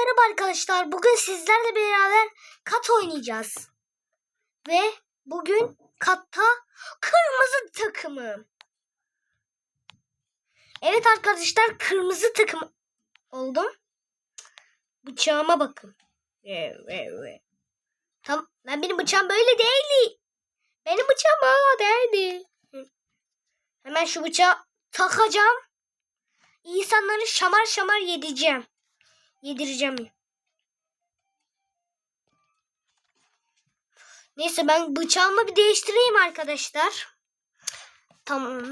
Merhaba arkadaşlar. Bugün sizlerle beraber kat oynayacağız. Ve bugün katta kırmızı takımı. Evet arkadaşlar kırmızı takım oldum. Bıçağıma bakın. Tam ben benim bıçağım böyle değildi. Benim bıçağım böyle değildi. Hemen şu bıçağı takacağım. İnsanları şamar şamar yedireceğim. Yedireceğim. Neyse ben bıçağımı bir değiştireyim arkadaşlar. Tamam.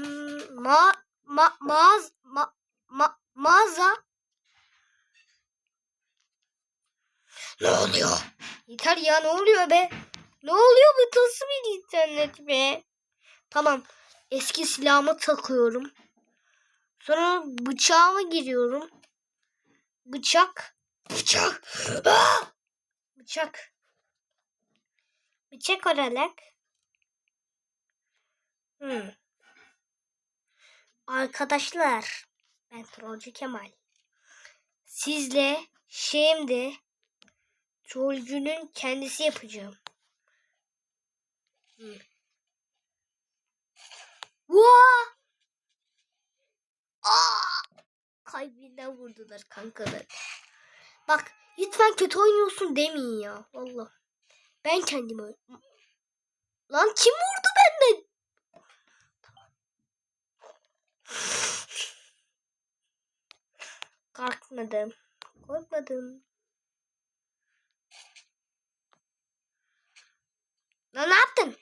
Ma ma mağaz ma, ma mağaza. Ne oluyor? Yeter ya ne oluyor be? Ne oluyor bu nasıl bir internet be? Tamam. Eski silahımı takıyorum. Sonra bıçağıma giriyorum. Bıçak. Bıçak. Aa! Bıçak. Bıçak olarak. Hmm. Arkadaşlar. Ben Trollcu Kemal. Sizle şimdi Trollcünün kendisi yapacağım. Hmm. Vaa! Aa! Kalbinden vurdular kankalar. Bak lütfen kötü oynuyorsun demeyin ya. Valla. Ben kendimi Lan kim vurdu benden? Korkmadım. Korkmadım. Lan ne yaptın?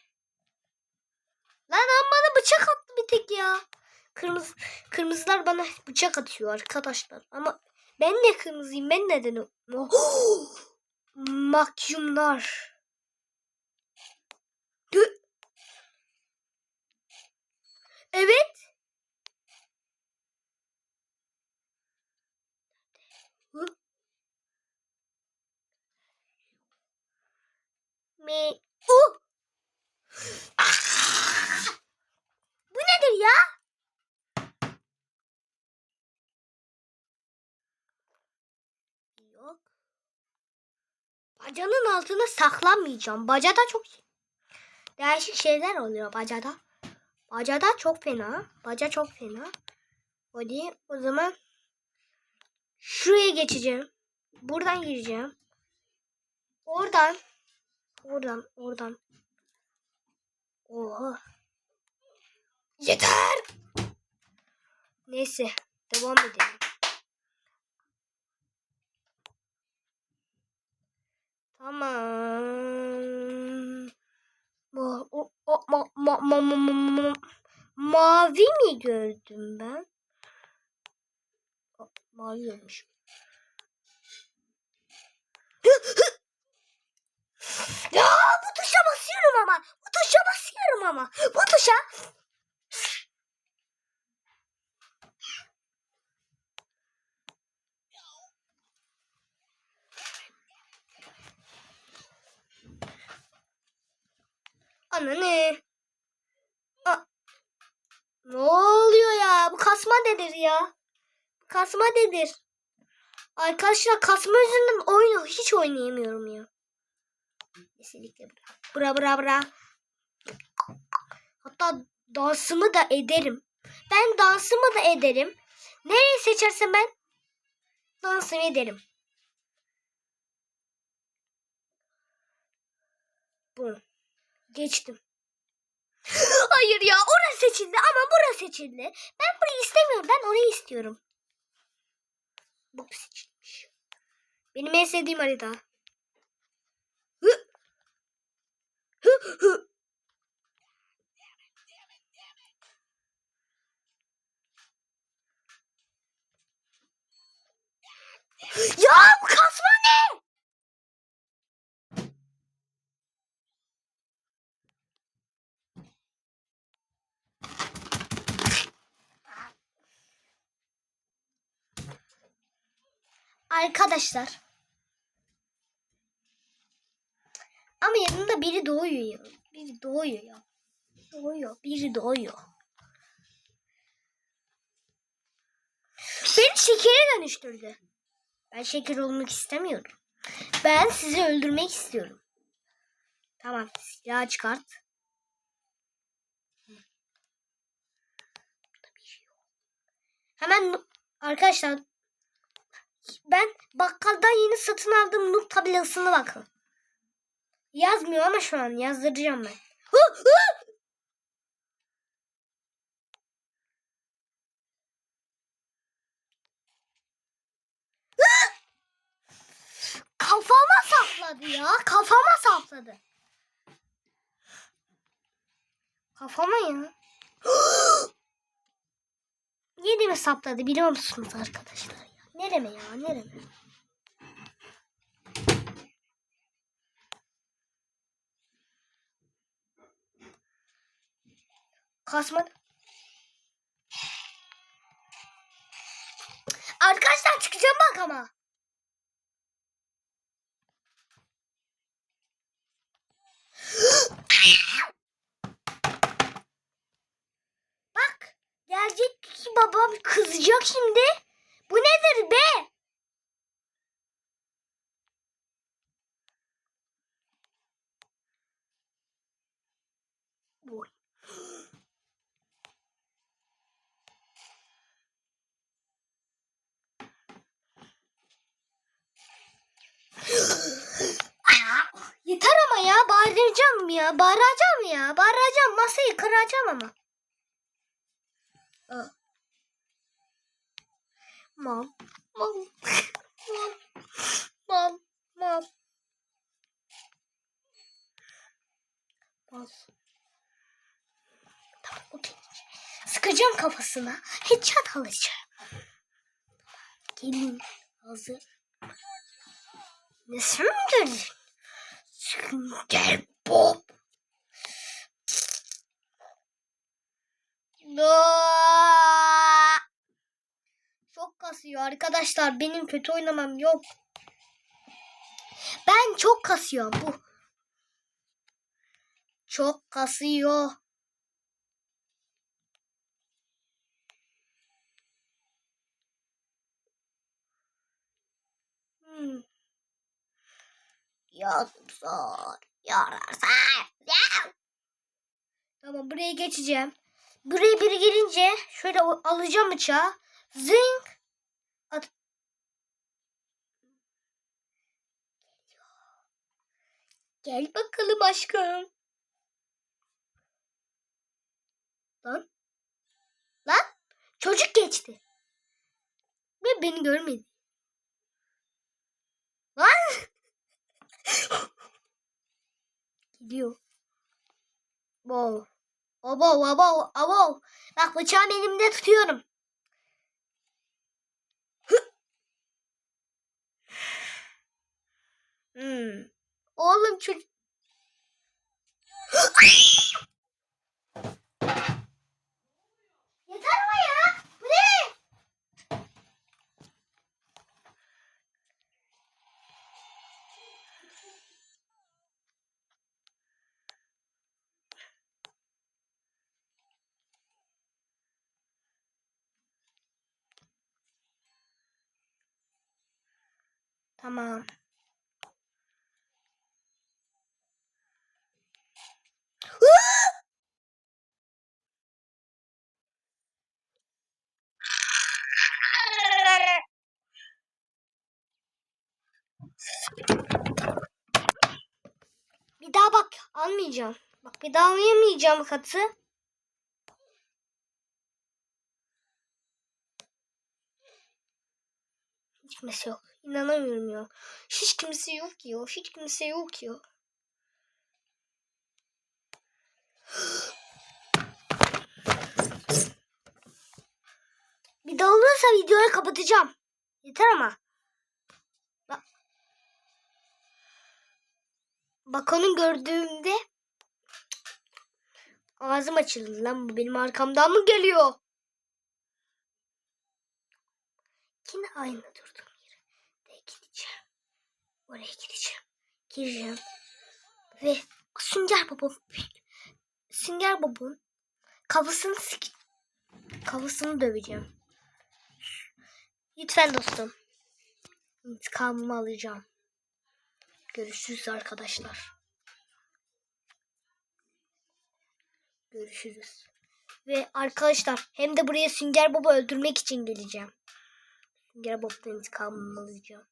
Lan bana bıçak attı bir tek ya. Kırmızı kırmızılar bana bıçak atıyor arkadaşlar. Ama ben de kırmızıyım. Ben neden? Oh! Mahkumlar. Tü- Evet. Hı? Mi? Uh! Ah! Bu nedir ya? Yok. Bacanın altına saklanmayacağım. Bacada çok değişik şeyler oluyor bacada. Bacada çok fena. Baca çok fena. Hadi o zaman şuraya geçeceğim. Buradan gireceğim. Oradan. Oradan. Oradan. Oha. Yeter. Neyse. Devam edelim. Tamam. Ma, o, o, ma, ma, ma, ma, ma, ma- mavi mi gördüm ben? O, mavi görmüşüm. ya bu tuşa basıyorum ama. Bu tuşa basıyorum ama. Bu tuşa. Ana ne? Aa, ne oluyor ya? Bu kasma nedir ya? Kasma nedir? Arkadaşlar kasma yüzünden oyunu hiç oynayamıyorum ya. Kesinlikle bra. Bra bra bra. Hatta dansımı da ederim. Ben dansımı da ederim. Nereyi seçersem ben dansımı ederim. Bu. Geçtim. Hayır ya orası seçildi ama burası seçildi. Ben burayı istemiyorum. Ben orayı istiyorum. Bu seçilmiş. Benim en sevdiğim harita. Ya bu kasma ne? Arkadaşlar. Ama yanında biri doğuyor ya. Biri doğuyor ya. Doğuyor. Biri doğuyor. Beni şekere dönüştürdü. Ben şeker olmak istemiyorum. Ben sizi öldürmek istiyorum. Tamam silahı çıkart. Hemen arkadaşlar ben bakkaldan yeni satın aldığım Noob tabelasına bakın. Yazmıyor ama şu an yazdıracağım ben. Kafama sapladı ya. Kafama sapladı. Kafama ya. Yedi mi sapladı biliyor musunuz arkadaşlar? Nereme ya nereme? Kasmadı. Arkadaşlar çıkacağım bak ama. Bak gelecek ki babam kızacak şimdi. Bu nedir be? Bu. Yeter ama ya bağıracağım ya bağıracağım ya bağıracağım masayı kıracağım ama. Aa. Mom. Mom. Mom. Mom. Mom. Mom. Tamam okey. Sıkacağım kafasına. Headshot alacağım. Gelin. Hazır. Ne sündürdün? Sünger Bob. Aa! Çok kasıyor arkadaşlar. Benim kötü oynamam yok. Ben çok kasıyor bu. Çok kasıyor. Hmm. Yararsan. Ya! Tamam buraya geçeceğim. Buraya biri gelince şöyle alacağım bıçağı. Zing. Gel bakalım aşkım. Lan. Lan. Çocuk geçti. Ve beni görmedi. Lan. Gidiyor. Wow. Abo, abo, abo. Bak bıçağı elimde tutuyorum. Hmm. Oğlum çocuk. Yeter mi ya? Bu ne? Tamam. Bir daha bak almayacağım. Bak bir daha almayacağım katı. Hiç kimse yok. İnanamıyorum ya. Hiç kimse yok ya. Hiç kimse yok ya. Bir daha olursa videoyu kapatacağım. Yeter ama. Bak onu gördüğümde ağzım açıldı lan bu benim arkamdan mı geliyor? Yine aynı durdum yere. Gideceğim. Oraya gideceğim. Gireceğim. Ve Sünger Baba Sünger Bob'un kafasını sik kafasını döveceğim. Lütfen dostum. İntikamımı alacağım. Görüşürüz arkadaşlar. Görüşürüz. Ve arkadaşlar hem de buraya Sünger Bob'u öldürmek için geleceğim. Sünger Bob'dan intikamımı alacağım.